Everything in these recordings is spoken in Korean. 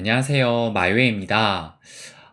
안녕하세요. 마요회입니다.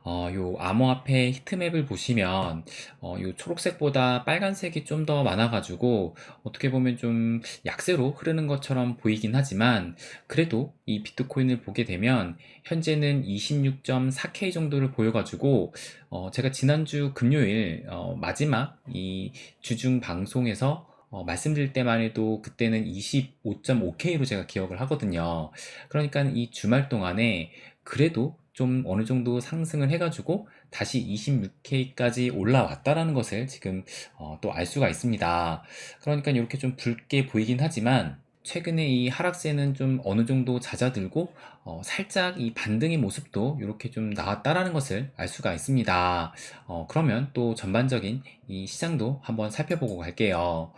어, 요 암호화폐 히트맵을 보시면 어, 요 초록색보다 빨간색이 좀 더 많아가지고 어떻게 보면 좀 약세로 흐르는 것처럼 보이긴 하지만 그래도 이 비트코인을 보게 되면 현재는 26.4K 정도를 보여가지고 어, 제가 지난주 금요일 어, 마지막 이 주중 방송에서 어, 말씀드릴 때만 해도 그때는 25.5K로 제가 기억을 하거든요. 그러니까 이 주말 동안에 그래도 좀 어느 정도 상승을 해가지고 다시 26K까지 올라왔다라는 것을 지금 어, 또 알 수가 있습니다. 그러니까 이렇게 좀 붉게 보이긴 하지만 최근에 이 하락세는 좀 어느 정도 잦아들고 어, 살짝 이 반등의 모습도 이렇게 좀 나왔다라는 것을 알 수가 있습니다. 어, 그러면 또 전반적인 이 시장도 한번 살펴보고 갈게요.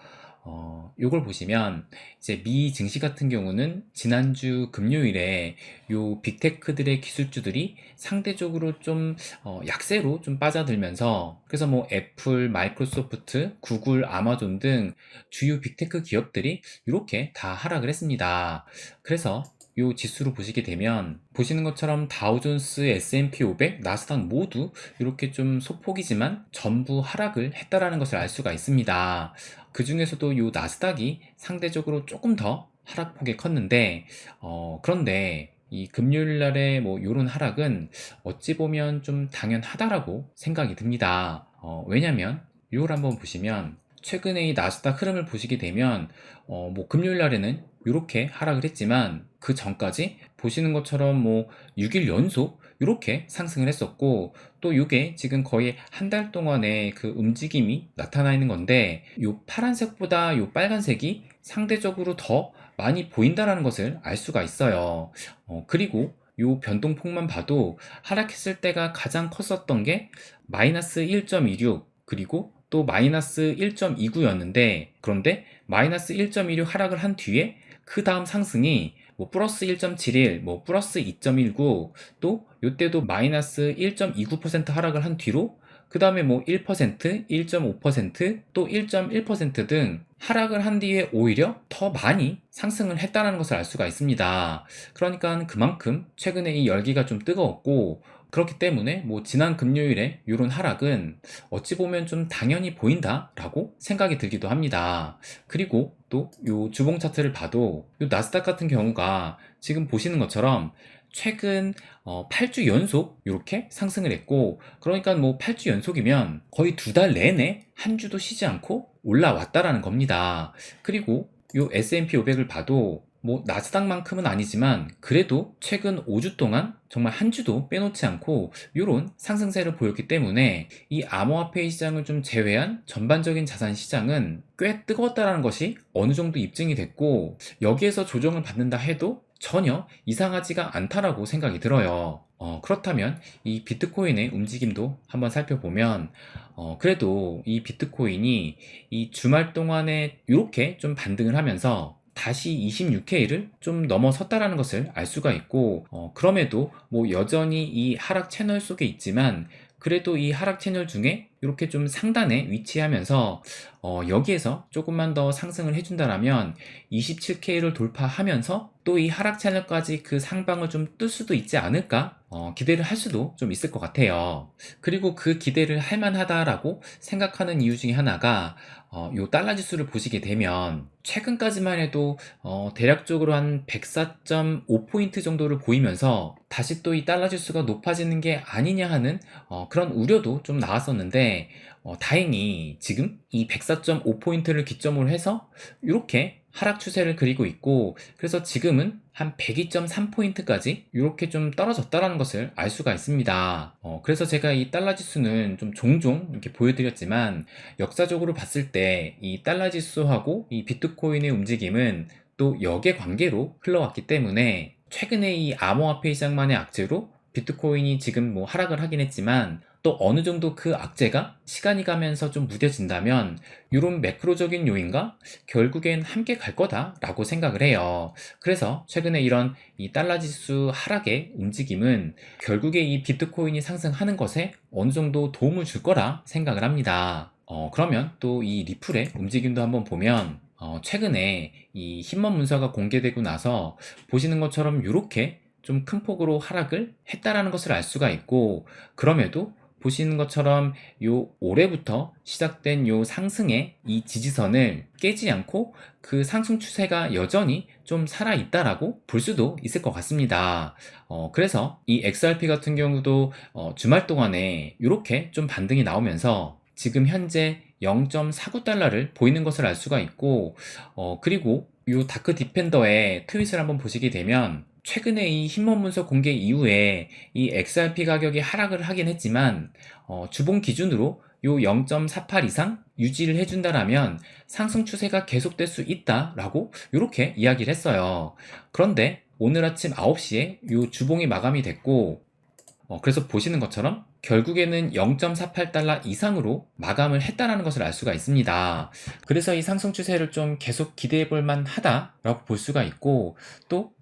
어, 요걸 보시면 이제 미 증시 같은 경우는 지난주 금요일에 요 빅테크들의 기술주들이 상대적으로 좀 어, 약세로 좀 빠져들면서 그래서 뭐 애플, 마이크로소프트, 구글, 아마존 등 주요 빅테크 기업들이 이렇게 다 하락을 했습니다. 그래서 요 지수로 보시게 되면 보시는 것처럼 다우존스, S&P 500, 나스닥 모두 이렇게 좀 소폭이지만 전부 하락을 했다라는 것을 알 수가 있습니다. 그 중에서도 요 나스닥이 상대적으로 조금 더 하락폭이 컸는데 어, 그런데 이 금요일 날의 뭐 요런 하락은 어찌 보면 좀 당연하다라고 생각이 듭니다. 어, 왜냐면 요걸 한번 보시면 최근에 이 나스닥 흐름을 보시게 되면 어, 뭐 금요일 날에는 이렇게 하락을 했지만 그 전까지 보시는 것처럼 뭐 6일 연속 이렇게 상승을 했었고 또 이게 지금 거의 한 달 동안의 그 움직임이 나타나 있는 건데 요 파란색보다 요 빨간색이 상대적으로 더 많이 보인다라는 것을 알 수가 있어요. 어, 그리고 요 변동폭만 봐도 하락했을 때가 가장 컸었던 게 마이너스 1.26 그리고 또 마이너스 1.29였는데 그런데 마이너스 1.16 하락을 한 뒤에 그 다음 상승이 뭐 플러스 1.71, 뭐 플러스 2.19, 또 요때도 마이너스 1.29% 하락을 한 뒤로 그 다음에 뭐 1%, 1.5%, 또 1.1%등 하락을 한 뒤에 오히려 더 많이 상승을 했다는 것을 알 수가 있습니다. 그러니까 그만큼 최근에 이 열기가 좀 뜨거웠고 그렇기 때문에 뭐 지난 금요일에 이런 하락은 어찌 보면 좀 당연히 보인다라고 생각이 들기도 합니다. 그리고 또 요 주봉 차트를 봐도 요 나스닥 같은 경우가 지금 보시는 것처럼 최근 어, 8주 연속 이렇게 상승을 했고 그러니까 뭐 8주 연속이면 거의 두 달 내내 한 주도 쉬지 않고 올라왔다라는 겁니다. 그리고 요 S&P 500을 봐도 뭐 나스닥만큼은 아니지만 그래도 최근 5주 동안 정말 한 주도 빼놓지 않고 이런 상승세를 보였기 때문에 이 암호화폐 시장을 좀 제외한 전반적인 자산 시장은 꽤 뜨거웠다라는 것이 어느 정도 입증이 됐고 여기에서 조정을 받는다 해도 전혀 이상하지가 않다라고 생각이 들어요. 어, 그렇다면 이 비트코인의 움직임도 한번 살펴보면 어, 그래도 이 비트코인이 이 주말 동안에 이렇게 좀 반등을 하면서 다시 26K를 좀 넘어섰다라는 것을 알 수가 있고 어, 그럼에도 뭐 여전히 이 하락 채널 속에 있지만 그래도 이 하락 채널 중에 이렇게 좀 상단에 위치하면서 어, 여기에서 조금만 더 상승을 해준다라면 27K를 돌파하면서 또 이 하락 채널까지 그 상방을 좀 뜰 수도 있지 않을까 어, 기대를 할 수도 좀 있을 것 같아요. 그리고 그 기대를 할 만하다라고 생각하는 이유 중에 하나가 어, 요 달러 지수를 보시게 되면 최근까지만 해도 어, 대략적으로 한 104.5포인트 정도를 보이면서 다시 또 이 달러 지수가 높아지는 게 아니냐 하는 어, 그런 우려도 좀 나왔었는데 어, 다행히 지금 이 104.5포인트를 기점으로 해서 이렇게 하락 추세를 그리고 있고 그래서 지금은 한 102.3포인트까지 이렇게 좀 떨어졌다라는 것을 알 수가 있습니다. 어, 그래서 제가 이 달러 지수는 좀 종종 이렇게 보여드렸지만 역사적으로 봤을 때 이 달러 지수하고 이 비트코인의 움직임은 또 역의 관계로 흘러왔기 때문에 최근에 이 암호화폐 시장만의 악재로 비트코인이 지금 뭐 하락을 하긴 했지만 또 어느 정도 그 악재가 시간이 가면서 좀 무뎌진다면 이런 매크로적인 요인과 결국엔 함께 갈 거다라고 생각을 해요. 그래서 최근에 이런 이 달러 지수 하락의 움직임은 결국에 이 비트코인이 상승하는 것에 어느 정도 도움을 줄 거라 생각을 합니다. 어, 그러면 또 이 리플의 움직임도 한번 보면 어, 최근에 이 힘먼 문서가 공개되고 나서 보시는 것처럼 이렇게 좀 큰 폭으로 하락을 했다라는 것을 알 수가 있고 그럼에도 보시는 것처럼 요 올해부터 시작된 요 상승의 이 지지선을 깨지 않고 그 상승 추세가 여전히 좀 살아 있다라고 볼 수도 있을 것 같습니다. 어, 그래서 이 XRP 같은 경우도 어, 주말 동안에 이렇게 좀 반등이 나오면서 지금 현재 0.49달러를 보이는 것을 알 수가 있고 어, 그리고 이 다크 디펜더의 트윗을 한번 보시게 되면 최근에 이 힘몸 분석 공개 이후에 이 XRP 가격이 하락을 하긴 했지만 어, 주봉 기준으로 요 0.48 이상 유지를 해준다라면 상승 추세가 계속될 수 있다라고 이렇게 이야기를 했어요. 그런데 오늘 아침 9시에 요 주봉이 마감이 됐고 어, 그래서 보시는 것처럼 결국에는 0.48달러 이상으로 마감을 했다라는 것을 알 수가 있습니다. 그래서 이 상승 추세를 좀 계속 기대해 볼 만하다라고 볼 수가 있고 또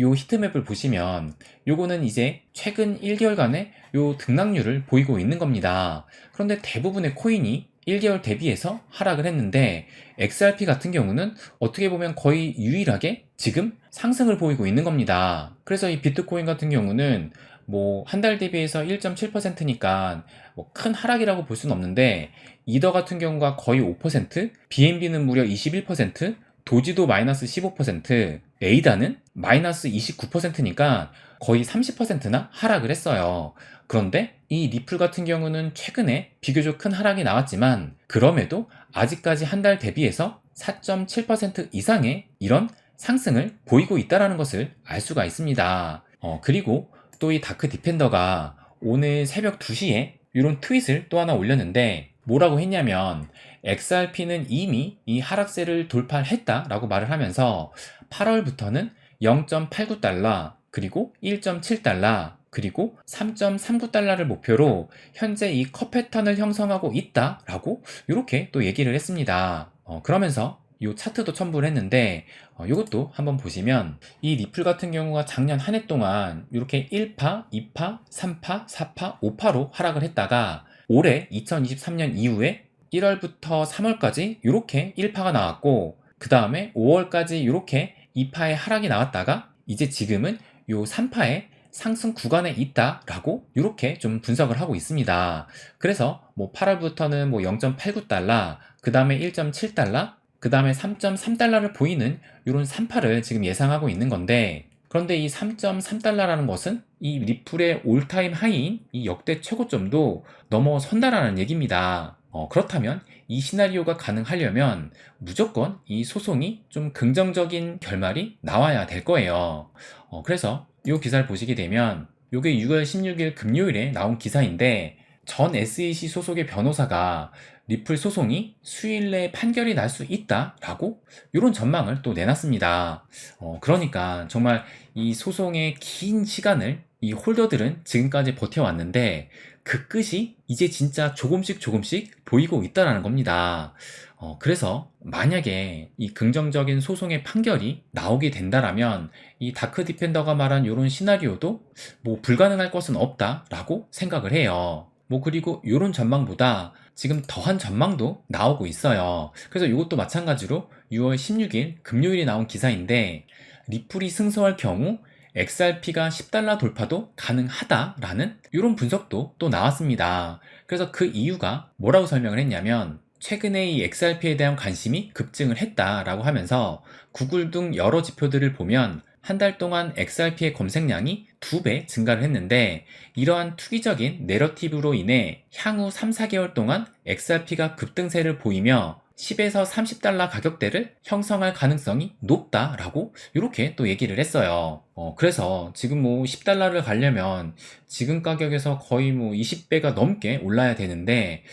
요 히트맵을 보시면 요거는 이제 최근 1개월간의 요 등락률을 보이고 있는 겁니다. 그런데 대부분의 코인이 1개월 대비해서 하락을 했는데 XRP 같은 경우는 어떻게 보면 거의 유일하게 지금 상승을 보이고 있는 겁니다. 그래서 이 비트코인 같은 경우는 뭐 한 달 대비해서 1.7%니까 뭐 큰 하락이라고 볼 수는 없는데 이더 같은 경우가 거의 5%, BNB는 무려 21%, 도지도 마이너스 15%, 에이다는 마이너스 29%니까 거의 30%나 하락을 했어요. 그런데 이 리플 같은 경우는 최근에 비교적 큰 하락이 나왔지만 그럼에도 아직까지 한 달 대비해서 4.7% 이상의 이런 상승을 보이고 있다는 것을 알 수가 있습니다. 어, 그리고 또 이 다크 디펜더가 오늘 새벽 2시에 이런 트윗을 또 하나 올렸는데 뭐라고 했냐면 XRP는 이미 이 하락세를 돌파했다라고 말을 하면서 8월부터는 0.89달러 그리고 1.7달러 그리고 3.39달러를 목표로 현재 이컷 패턴을 형성하고 있다라고 이렇게 또 얘기를 했습니다. 어, 그러면서 이 차트도 첨부를 했는데 어, 이것도 한번 보시면 이 리플 같은 경우가 작년 한 해 동안 이렇게 1파, 2파, 3파, 4파, 5파로 하락을 했다가 올해 2023년 이후에 1월부터 3월까지 이렇게 1파가 나왔고 그 다음에 5월까지 이렇게 2파의 하락이 나왔다가 이제 지금은 요 3파의 상승 구간에 있다라고 이렇게 좀 분석을 하고 있습니다. 그래서 뭐 8월부터는 뭐 0.89달러, 그 다음에 1.7달러, 그 다음에 3.3달러를 보이는 이런 3파를 지금 예상하고 있는 건데 그런데 이 3.3달러라는 것은 이 리플의 올타임 하이인 이 역대 최고점도 넘어선다라는 얘기입니다. 어, 그렇다면 이 시나리오가 가능하려면 무조건 이 소송이 좀 긍정적인 결말이 나와야 될 거예요. 어, 그래서 이 기사를 보시게 되면 이게 6월 16일 금요일에 나온 기사인데 전 SEC 소속의 변호사가 리플 소송이 수일 내에 판결이 날 수 있다라고 이런 전망을 또 내놨습니다. 어, 그러니까 정말 이 소송의 긴 시간을 이 홀더들은 지금까지 버텨왔는데 그 끝이 이제 진짜 조금씩 조금씩 보이고 있다는 겁니다. 어, 그래서 만약에 이 긍정적인 소송의 판결이 나오게 된다라면 이 다크 디펜더가 말한 이런 시나리오도 뭐 불가능할 것은 없다라고 생각을 해요. 뭐 그리고 이런 전망보다 지금 더한 전망도 나오고 있어요. 그래서 이것도 마찬가지로 6월 16일 금요일에 나온 기사인데 리플이 승소할 경우 XRP가 10달러 돌파도 가능하다라는 이런 분석도 또 나왔습니다. 그래서 그 이유가 뭐라고 설명을 했냐면 최근에 이 XRP에 대한 관심이 급증을 했다라고 하면서 구글 등 여러 지표들을 보면 한 달 동안 XRP의 검색량이 두 배 증가를 했는데 이러한 투기적인 내러티브로 인해 향후 3, 4개월 동안 XRP가 급등세를 보이며 10에서 30달러 가격대를 형성할 가능성이 높다라고 이렇게 또 얘기를 했어요. 어, 그래서 지금 뭐 10달러를 가려면 지금 가격에서 거의 뭐 20배가 넘게 올라야 되는데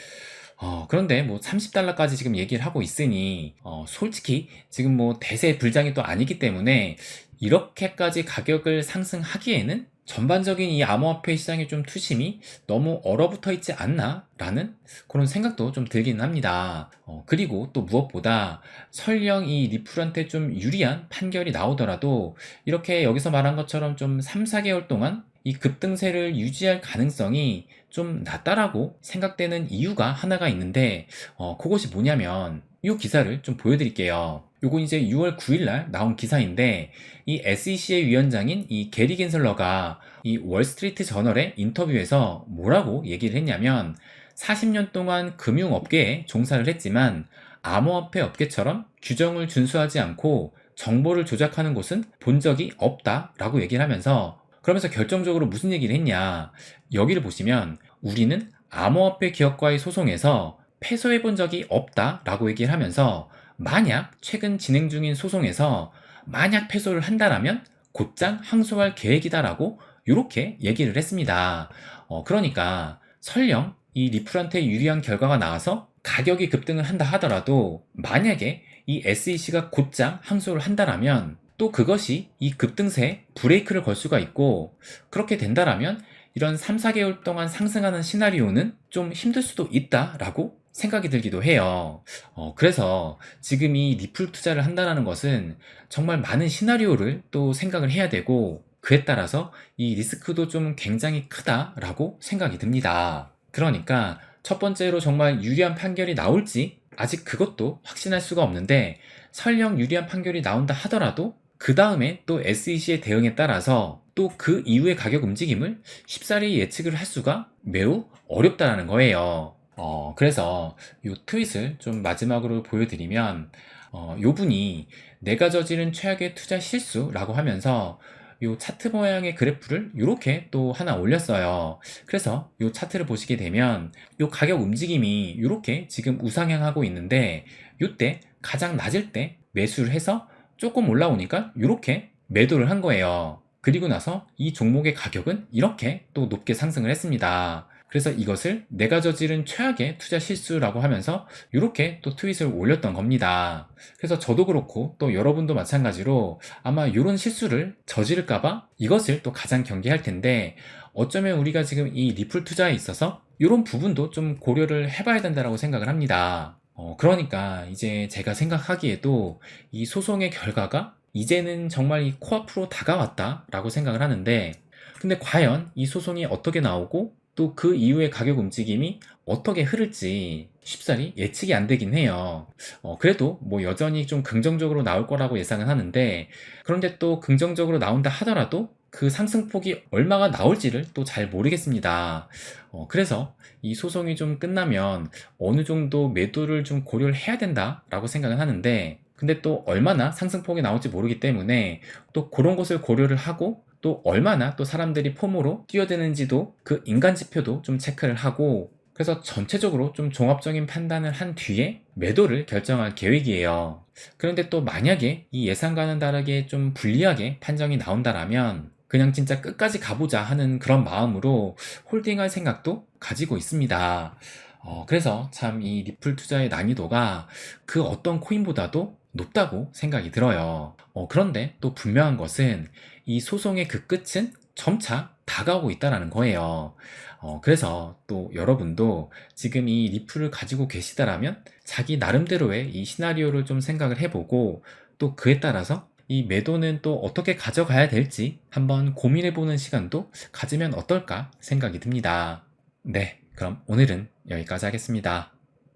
어, 그런데 뭐 30달러까지 지금 얘기를 하고 있으니 어, 솔직히 지금 뭐 대세 불장이 또 아니기 때문에 이렇게까지 가격을 상승하기에는 전반적인 이 암호화폐 시장의 좀 투심이 너무 얼어붙어 있지 않나? 라는 그런 생각도 좀 들기는 합니다. 어, 그리고 또 무엇보다 설령 이 리플한테 좀 유리한 판결이 나오더라도 이렇게 여기서 말한 것처럼 좀 3, 4개월 동안 이 급등세를 유지할 가능성이 좀 낮다라고 생각되는 이유가 하나가 있는데 어, 그것이 뭐냐면 이 기사를 좀 보여드릴게요. 요거 이제 6월 9일 날 나온 기사인데 이 SEC의 위원장인 이 게리 겐슬러가 이 월스트리트 저널의 인터뷰에서 뭐라고 얘기를 했냐면 40년 동안 금융업계에 종사를 했지만 암호화폐 업계처럼 규정을 준수하지 않고 정보를 조작하는 곳은 본 적이 없다 라고 얘기를 하면서 그러면서 결정적으로 무슨 얘기를 했냐 여기를 보시면 우리는 암호화폐 기업과의 소송에서 패소해 본 적이 없다라고 얘기를 하면서 만약 최근 진행 중인 소송에서 만약 패소를 한다라면 곧장 항소할 계획이다라고 이렇게 얘기를 했습니다. 어, 그러니까 설령 이 리플한테 유리한 결과가 나와서 가격이 급등을 한다 하더라도 만약에 이 SEC가 곧장 항소를 한다라면 또 그것이 이 급등세에 브레이크를 걸 수가 있고 그렇게 된다라면 이런 3, 4개월 동안 상승하는 시나리오는 좀 힘들 수도 있다라고 생각이 들기도 해요. 어, 그래서 지금 이 리플 투자를 한다는 것은 정말 많은 시나리오를 또 생각을 해야 되고 그에 따라서 이 리스크도 좀 굉장히 크다라고 생각이 듭니다. 그러니까 첫 번째로 정말 유리한 판결이 나올지 아직 그것도 확신할 수가 없는데 설령 유리한 판결이 나온다 하더라도 그 다음에 또 SEC의 대응에 따라서 또 그 이후의 가격 움직임을 쉽사리 예측을 할 수가 매우 어렵다라는 거예요. 어, 그래서 이 트윗을 좀 마지막으로 보여드리면, 어, 요 분이 내가 저지른 최악의 투자 실수라고 하면서 요 차트 모양의 그래프를 이렇게 또 하나 올렸어요. 그래서 요 차트를 보시게 되면 요 가격 움직임이 이렇게 지금 우상향하고 있는데 요때 가장 낮을 때 매수를 해서 조금 올라오니까 이렇게 매도를 한 거예요. 그리고 나서 이 종목의 가격은 이렇게 또 높게 상승을 했습니다. 그래서 이것을 내가 저지른 최악의 투자 실수라고 하면서 이렇게 또 트윗을 올렸던 겁니다. 그래서 저도 그렇고 또 여러분도 마찬가지로 아마 이런 실수를 저지를까봐 이것을 또 가장 경계할 텐데 어쩌면 우리가 지금 이 리플 투자에 있어서 이런 부분도 좀 고려를 해봐야 된다고 생각을 합니다. 어, 그러니까 이제 제가 생각하기에도 이 소송의 결과가 이제는 정말 이 코앞으로 다가왔다라고 생각을 하는데 근데 과연 이 소송이 어떻게 나오고 또 그 이후의 가격 움직임이 어떻게 흐를지 쉽사리 예측이 안 되긴 해요. 어, 그래도 뭐 여전히 좀 긍정적으로 나올 거라고 예상은 하는데 그런데 또 긍정적으로 나온다 하더라도 그 상승폭이 얼마가 나올지를 또 잘 모르겠습니다. 어, 그래서 이 소송이 좀 끝나면 어느 정도 매도를 좀 고려를 해야 된다라고 생각은 하는데 근데 또 얼마나 상승폭이 나올지 모르기 때문에 또 그런 것을 고려를 하고 또 얼마나 또 사람들이 폼으로 뛰어드는지도 그 인간 지표도 좀 체크를 하고 그래서 전체적으로 좀 종합적인 판단을 한 뒤에 매도를 결정할 계획이에요. 그런데 또 만약에 이 예상과는 다르게 좀 불리하게 판정이 나온다라면 그냥 진짜 끝까지 가보자 하는 그런 마음으로 홀딩할 생각도 가지고 있습니다. 어, 그래서 참 이 리플 투자의 난이도가 그 어떤 코인보다도 높다고 생각이 들어요. 어, 그런데 또 분명한 것은 이 소송의 그 끝은 점차 다가오고 있다는 거예요. 어, 그래서 또 여러분도 지금 이 리플을 가지고 계시다라면 자기 나름대로의 이 시나리오를 좀 생각을 해보고 또 그에 따라서 이 매도는 또 어떻게 가져가야 될지 한번 고민해보는 시간도 가지면 어떨까 생각이 듭니다. 네, 그럼 오늘은 여기까지 하겠습니다.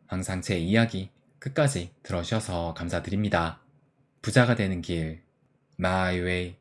항상 제 이야기 끝까지 들어주셔서 감사드립니다. 부자가 되는 길, 마이웨이.